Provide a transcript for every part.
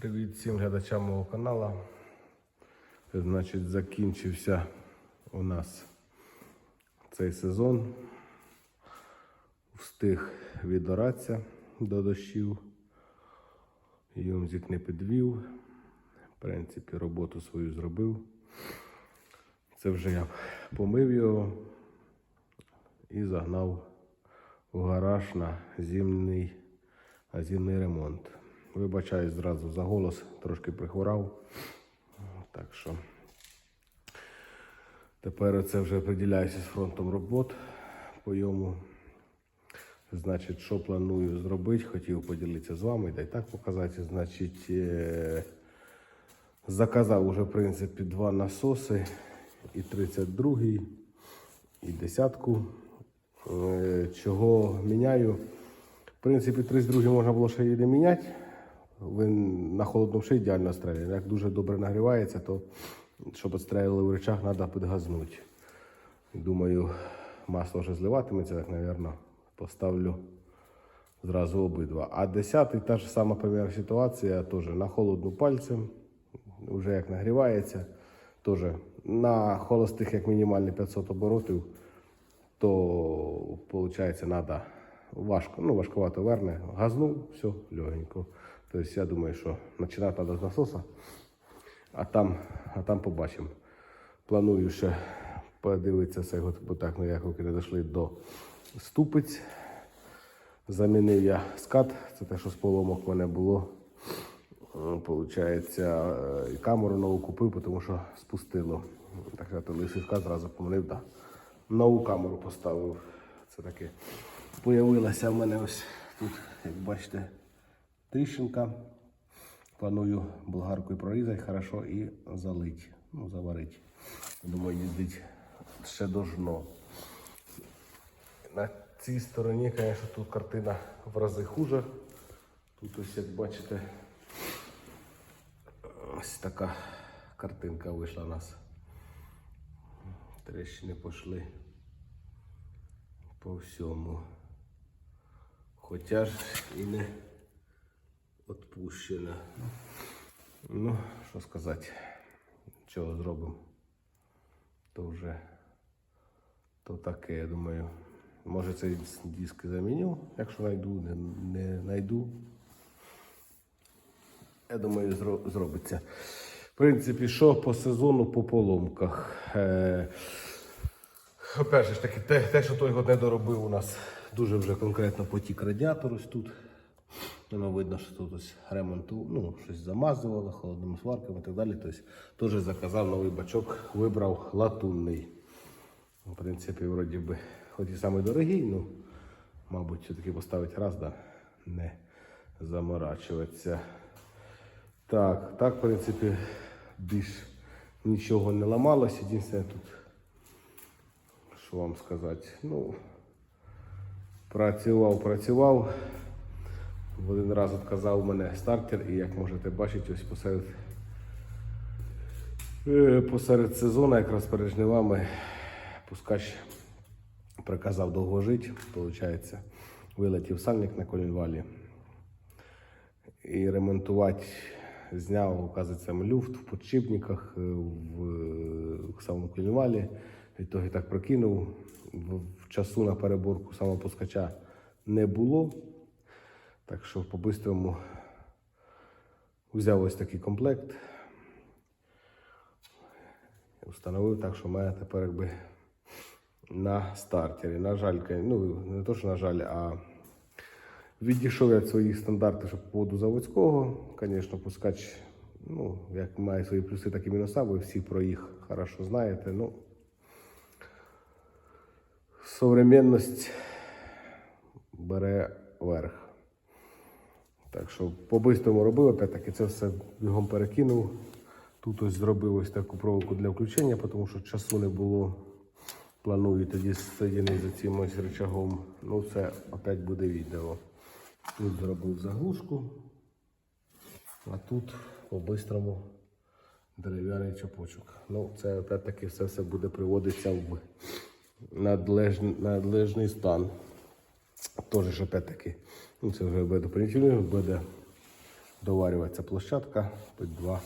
Привіт всім глядачам мого каналу. Значить, закінчився у нас цей сезон. Встиг відоратися до дощів. Юмзик не підвів. В принципі, роботу свою зробив. Це вже я помив його і загнав у гараж на зимний, на зимний ремонт. Вибачаюсь зразу за голос, трошки прихворав. Так що тепер це вже приділяюся з фронтом робот по йому. Значить, що планую зробити, хотів поділитися з вами, та й так показати. Значить, е, заказав уже, в принципі, два насоси, і 32-й, і десятку. Е, Чого міняю? В принципі, 32 можна було ще її не міняти. Він на холодному ще ідеально стріляє. Як дуже добре нагрівається, то щоб відстрілювали в речах, треба підгазнути. Думаю, масло вже зливатиметься, так, мабуть, поставлю зразу обидва. А 10 та ж сама примірна ситуація, теж на холодну пальцем, вже як нагрівається, теж на холостих, як мінімальний 500 оборотів, то виходить, треба важко, ну, важковато верне, газнув, все, легенько. Тобто я думаю, що починати треба з насоса, а там, а там побачимо. Планую ще подивитися бо так, ну як не дійшли до ступиць. Замінив я скат, це те, що з поломок мене було. Е, Получається, е, камеру нову купив, тому що спустило. Так сказати, лисий скат зразу помінив, да. Нову камеру поставив. Це таке. Появилася в мене ось тут, як бачите, тріщинка. Планую болгаркою прорізати хорошо і залити, ну, заварити. Думаю, їздить ще должно. На цій стороні, звісно, тут картина в рази хуже. Тут ось, як бачите, ось така картинка вийшла у нас. Трещини пішли по всьому. Хоча ж і не відпущена. Ну, що сказати, чого зробимо, то вже то таке, я думаю. Може цей диск заміню, якщо знайду, не, не знайду. Я думаю, зро- зробиться. В принципі, що по сезону по поломках. Е, же ж таки, те, те, що той год не доробив, у нас дуже вже конкретно потік радіатор ось тут. Воно видно, що тут ось ремонту, ну, щось замазувало, холодними сварками і так далі. Тобто теж заказав новий бачок, вибрав латунний. В принципі, вроді би, хоч і самий дорогий, ну, мабуть, все-таки поставити раз, да, не заморачуватися. Так, так, в принципі, більш нічого не ламалось. Єдине тут, що вам сказати, ну, працював, працював. В один раз відказав мене стартер, і як можете бачити, ось посеред, е, посеред сезону, якраз перед жнивами, пускач приказав довго жити, виходить, вилетів сальник на колінвалі. І ремонтувати зняв, оказується, люфт в подшипниках е, в, в самому колінвалі. Від того і так прокинув. В, часу на переборку самого пускача не було. Так що по-бистрому взяв ось такий комплект. Установив так, що в мене тепер якби на стартері. На жаль, ну не то, що на жаль, а відійшов я від своїх стандартів що по поводу заводського. Звісно, пускач, ну, як має свої плюси, так і мінуса, ви всі про їх хорошо знаєте. Ну, современність бере верх. Так що по-бистрому робив, опять-таки це все бігом перекинув. Тут ось зробив ось таку проволоку для включення, тому що часу не було. Планую тоді соєдиний за цим ось рычагом. Ну, це опять буде відео. Тут зробив заглушку, а тут по-бистрому дерев'яний чапочок. Ну, це опять-таки все, все буде приводитися в надлежний, надлежний стан. Теж опять-таки, ну це вже буде допоміжно, буде доварюватися площадка під два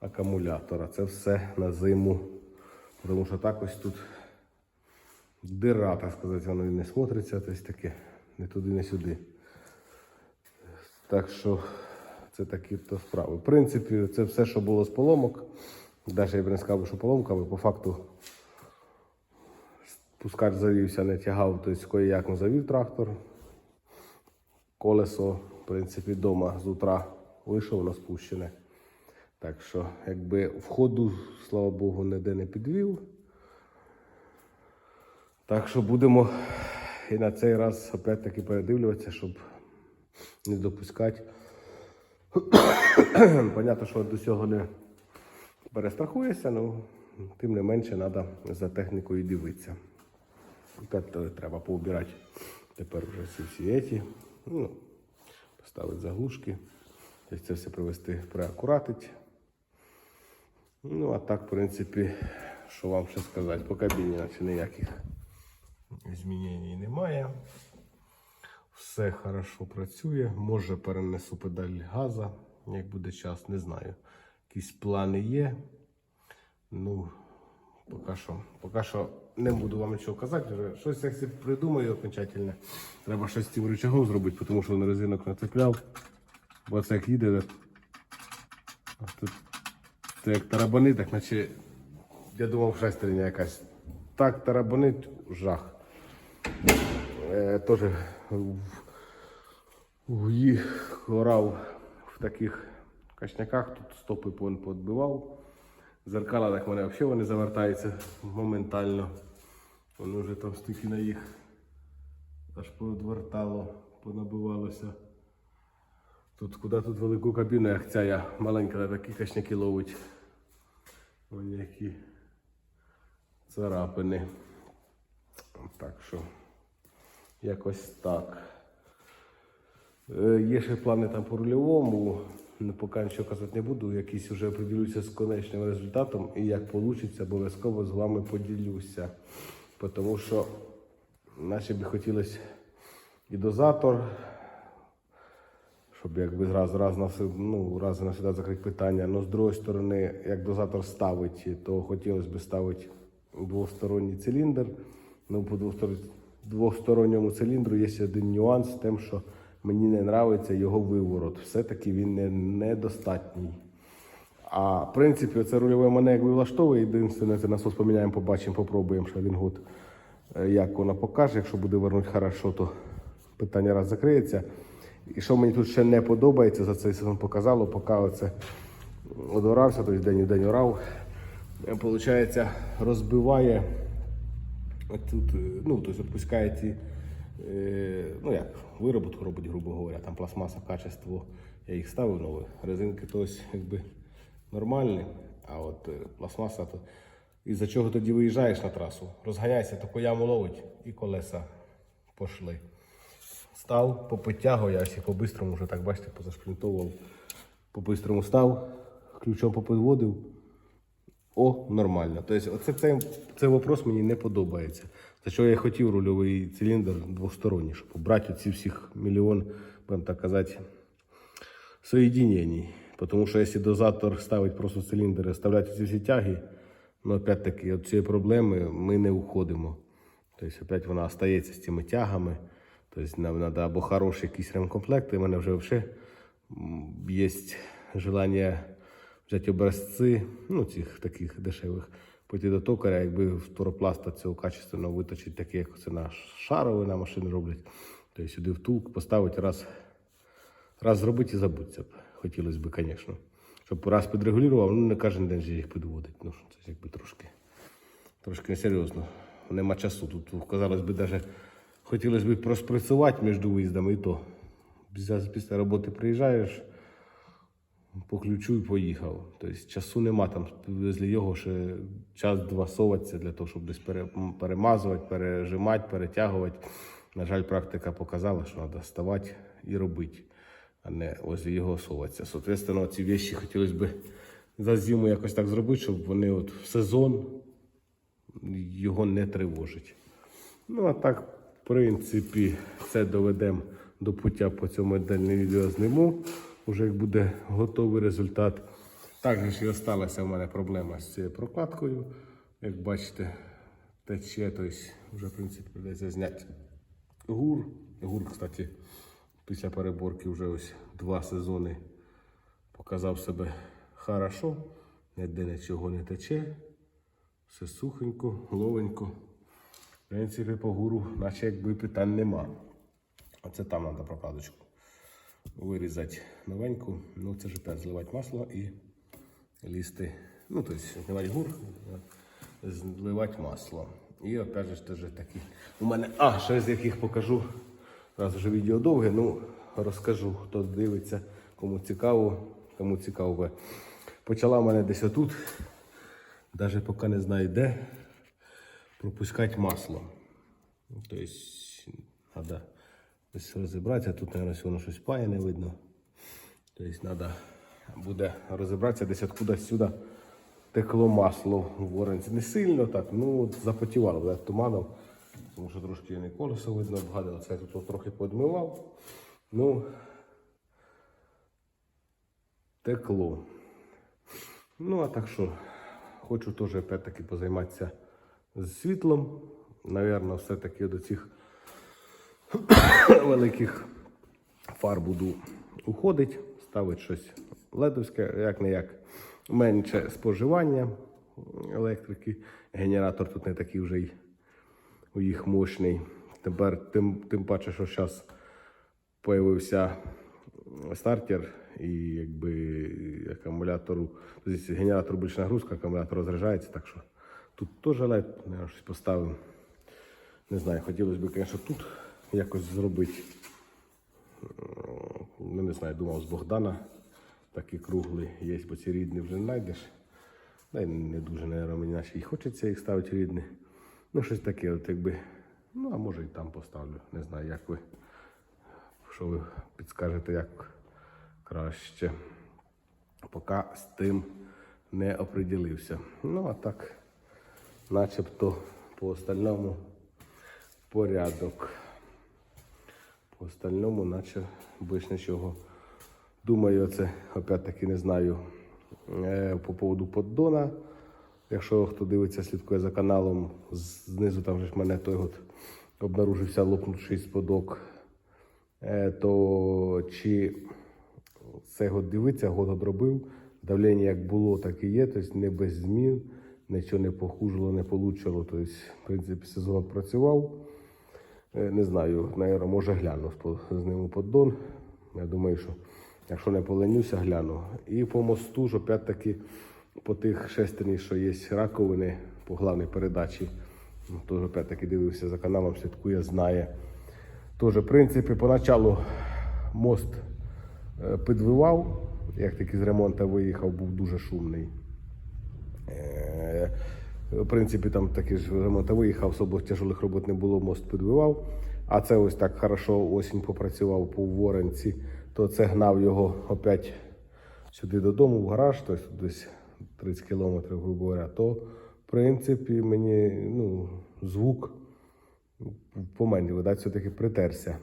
акумулятора. Це все на зиму. Тому що так ось тут дира, так сказати, воно не смотриться, тобто таке не туди, не сюди. Так що це такі то справи. В принципі, це все, що було з поломок. Навіть я б не сказав, що поломками, по факту пускач завівся, не тягав, тобто як завів трактор. Колесо, в принципі, вдома з утра вийшло, воно спущене. Так що, якби входу, слава Богу, ніде не підвів. Так що будемо і на цей раз опять-таки передивлюватися, щоб не допускати. Понятно, що до цього не перестрахуєшся, ну тим не менше треба за технікою дивитися. Опять треба поубирати тепер вже всі еті, ну, поставити заглушки, це все привести, приакуратити. Ну, а так, в принципі, що вам ще сказати, по кабіні наче ніяких змінень немає. Все хорошо працює. Може перенесу педаль газа, як буде час, не знаю. Якісь плани є. Ну, поки що, поки що не буду вам нічого казати. Вже щось як придумаю окончательно. Треба щось з цим рычагом зробити, тому що він резинок нацепляв. Бо це як їде. Тут це як тарабанить, так наче я думав шестерня якась. Так тарабанить жах. Е, Теж їх орав в таких качняках, тут стопи пон подбивав. Зеркала так мене взагалі вони завертаються моментально. Воно вже там стільки на їх аж поодвертало, понабивалося. Тут куди тут велику кабіну, як ця я маленька такі качняки ловить. Ось які царапини. Так що якось так. Е, Є ще плани там по рульовому, ну, поки нічого казати не буду. Якісь вже определюся з конечним результатом і як вийде, обов'язково з вами поділюся. Тому що наче би хотілося і дозатор, щоб якби раз, раз на все, ну, раз і навсегда закрити питання. Ну, з другої сторони, як дозатор ставить, то хотілося б ставити двосторонній циліндр. Ну, по двостор- двосторонньому циліндру є один нюанс тим, що мені не подобається його виворот. Все-таки він не, недостатній. А в принципі, це рульове мене якби влаштовує. Єдине, це насос поміняємо, побачимо, попробуємо ще один год, е, як воно покаже. Якщо буде вернути хорошо, то питання раз закриється. І що мені тут ще не подобається, за цей сезон показало, поки оце одорався, тобто день у день орав, виходить, розбиває тут, е, ну, тобто відпускає ті, е, ну як, вироботку робить, грубо говоря, там пластмаса, качество, я їх ставив нові, резинки то якби нормальні, а от е, пластмаса, то із-за чого тоді виїжджаєш на трасу, розганяйся, таку яму ловить і колеса пошли. Став, попитягував, я ще по-бистрому вже так, бачите, позашплінтовував, по-бистрому став, ключом попідводив, о, нормально. Тобто, оце цей, цей вопрос мені не подобається. За що я хотів рульовий циліндр двосторонній, щоб обрати ці всіх мільйон, будемо так казати, соєдинень. Тому що якщо дозатор ставить просто циліндр і вставляти ці всі тяги, ну опять-таки от цієї проблеми ми не уходимо. Тобто, опять вона остається з цими тягами. Тобто нам треба або хороший якийсь ремкомплект, і в мене вже взагалі є желання взяти образці, ну, цих таких дешевих, пойти до токаря, якби фторопласта цього качественно виточити, таке, як це на шарові на машини роблять. Тобто сюди втулк поставити раз, раз зробити і забудься б. Хотілося б, звісно. Щоб раз підрегулював, ну не кожен день же їх підводить. Ну, це якби трошки, трошки несерйозно. Нема часу. Тут, казалось би, навіть хотілося б проспрацювати між виїздами і то. Після, роботи приїжджаєш, по ключу і поїхав. Тобто часу нема, там підвезли його ще час-два соватися для того, щоб десь перемазувати, пережимати, перетягувати. На жаль, практика показала, що треба ставати і робити, а не ось його соватися. Соответственно, ці вещі хотілося б за зиму якось так зробити, щоб вони от в сезон його не тривожить. Ну, а так, в принципі, це доведемо до пуття по цьому дальне відео зніму. вже як буде готовий результат. Також і осталася в мене проблема з цією прокладкою. Як бачите, тече, тобто вже в принципі прийдеться зняти гур. Гур, кстати, після переборки вже ось два сезони показав себе хорошо, ніде нічого не тече, все сухенько, ловенько. В принципі, по гуру, наче якби питань нема. Оце там треба прокладочку вирізати новеньку. Ну це ж опять зливати масло і лізти. Ну, тобто зливати гур, зливати масло. І опять же теж такі. У мене, а, ще з яких покажу. Раз вже відео довге, ну розкажу, хто дивиться, кому цікаво, кому цікаво. Почала в мене десь отут, навіть поки не знаю де, пропускати масло. Тобто, треба ось розібратися. Тут, мабуть, воно щось пає, не видно. Тобто, треба буде розібратися десь откуда сюди текло масло в воронці. Не сильно так, ну от запотівало, туманом, тому що трошки не колесо видно обгадило. Це я тут трохи подмивав. Ну, текло. Ну, а так що, хочу теж опять-таки позайматися з світлом. Навірно, все-таки до цих великих фар буду уходити, ставити щось ледовське, як не як менше споживання електрики. Генератор тут не такий вже й у їх мощний. Тепер тим, тим паче, що зараз появився стартер і якби акумулятору, тобто генератор більше нагрузка, акумулятор розряджається, так що тут теж ледь щось поставив. Не знаю, хотілося б, звісно, тут якось зробити. Ну, не знаю, думав з Богдана. Такий круглий є, бо ці рідні вже знайдеш. Не дуже, наверное, мені наче і хочеться їх ставити рідні. Ну, щось таке, от якби. Ну, а може і там поставлю. Не знаю, як ви. Що ви підскажете, як краще. Поки з тим не оприділився. Ну, а так, начебто по остальному порядок. По остальному, наче більш нічого. Думаю, це опять-таки не знаю е, по поводу поддона. Якщо хто дивиться, слідкує за каналом, знизу там ж мене той от обнаружився лопнувший сподок, е, то чи це год дивиться, год одробив, давлення як було, так і є, тобто не без змін, нічого не похужило, не получило. Тобто, в принципі, сезон працював. Е, Не знаю, наверное, може гляну з ним у поддон. Я думаю, що якщо не поленюся, гляну. І по мосту ж опять-таки по тих шестерні, що є раковини по главній передачі. ну, Теж опять-таки дивився за каналом, слідкує, знає. Теж, в принципі, поначалу мост е, підвивав, як тільки з ремонту виїхав, був дуже шумний. Е, В принципі, там такий ж ремонт виїхав, особо тяжелих робот не було, мост підвивав. А це ось так хорошо осінь попрацював по Воронці, то це гнав його опять сюди додому, в гараж, тобто десь 30 кілометрів, грубо говоря, то в принципі мені ну, звук по мені, видать, все-таки притерся.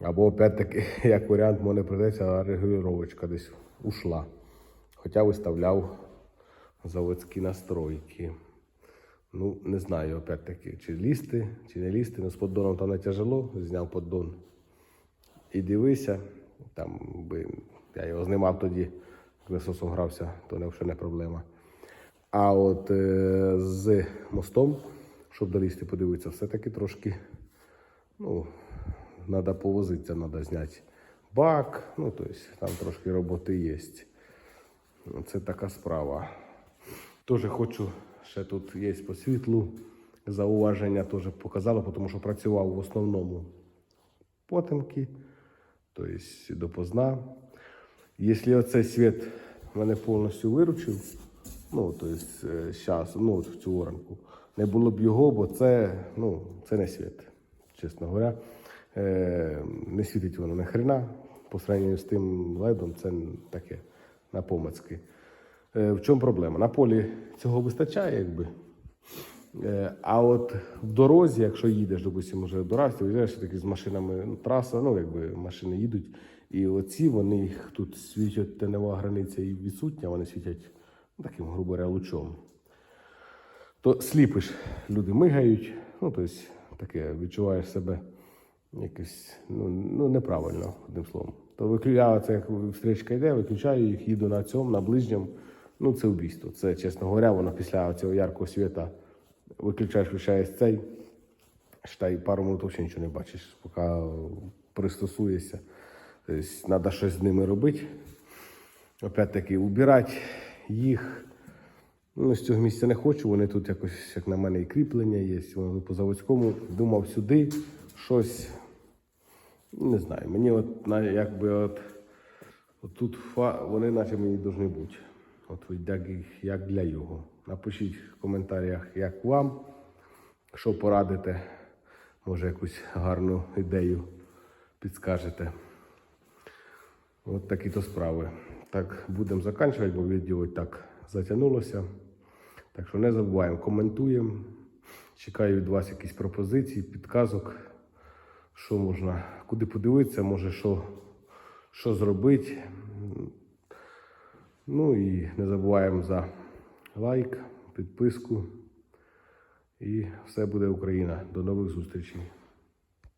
Або опять-таки, як варіант, мене придеться, а регулювачка десь ушла. Хоча виставляв заводські настройки. Ну, не знаю, опять-таки, чи лізти, чи не лізти. Ну, з поддоном там не тяжело, зняв поддон. І дивися, там би я його знімав тоді, коли сосом грався, то не, вже не проблема. А от е, з мостом, щоб долізти, подивитися, все-таки трошки, ну, треба повозитися, треба зняти бак, ну, тобто там трошки роботи є. Це така справа. Теж хочу, ще тут є по світлу зауваження, теж показало, тому що працював в основному потемки, тобто допоздна. Якщо оцей світ мене повністю виручив, ну, тобто зараз, ну, от в цю оранку, не було б його, бо це, ну, це не світ, чесно говоря. Е, не світить воно ні хрена, по сравненню з тим ледом, це таке на помацки. Е, в чому проблема? На полі цього вистачає, якби. Е, А от в дорозі, якщо їдеш, допустимо, вже до Расті, виїжджаєш таки з машинами, ну, траса, ну якби машини їдуть, І оці вони їх тут світять тенева границя і відсутня, вони світять ну, таким, грубо говоря, лучом. То сліпиш, люди мигають, ну тобто таке відчуваєш себе якось ну, ну, неправильно, одним словом. То виключаю це, як встрічка йде, виключаю їх, їду на цьому, на ближньому. Ну, це вбійство. Це, чесно говоря, воно після цього яркого світа виключаєш, включаєш цей, считай, пару минут взагалі нічого не бачиш, поки пристосуєшся. Тобто, треба щось з ними робити. Опять-таки, убирати їх. Ну, з цього місця не хочу. Вони тут якось, як на мене, і кріплення є. Воно по заводському думав сюди щось. Не знаю. Мені от якби от, от тут фа, вони наче мені повинні бути. От як, як для його. Напишіть в коментарях, як вам, що порадите. Може, якусь гарну ідею підскажете. От такі то справи. Так, будемо закінчувати, бо відео так затягнулося. Так що не забуваємо, коментуємо. Чекаю від вас якісь пропозиції, підказок, що можна, куди подивитися, може, що, що зробити. Ну і не забуваємо за лайк, підписку. І все буде Україна. До нових зустрічей.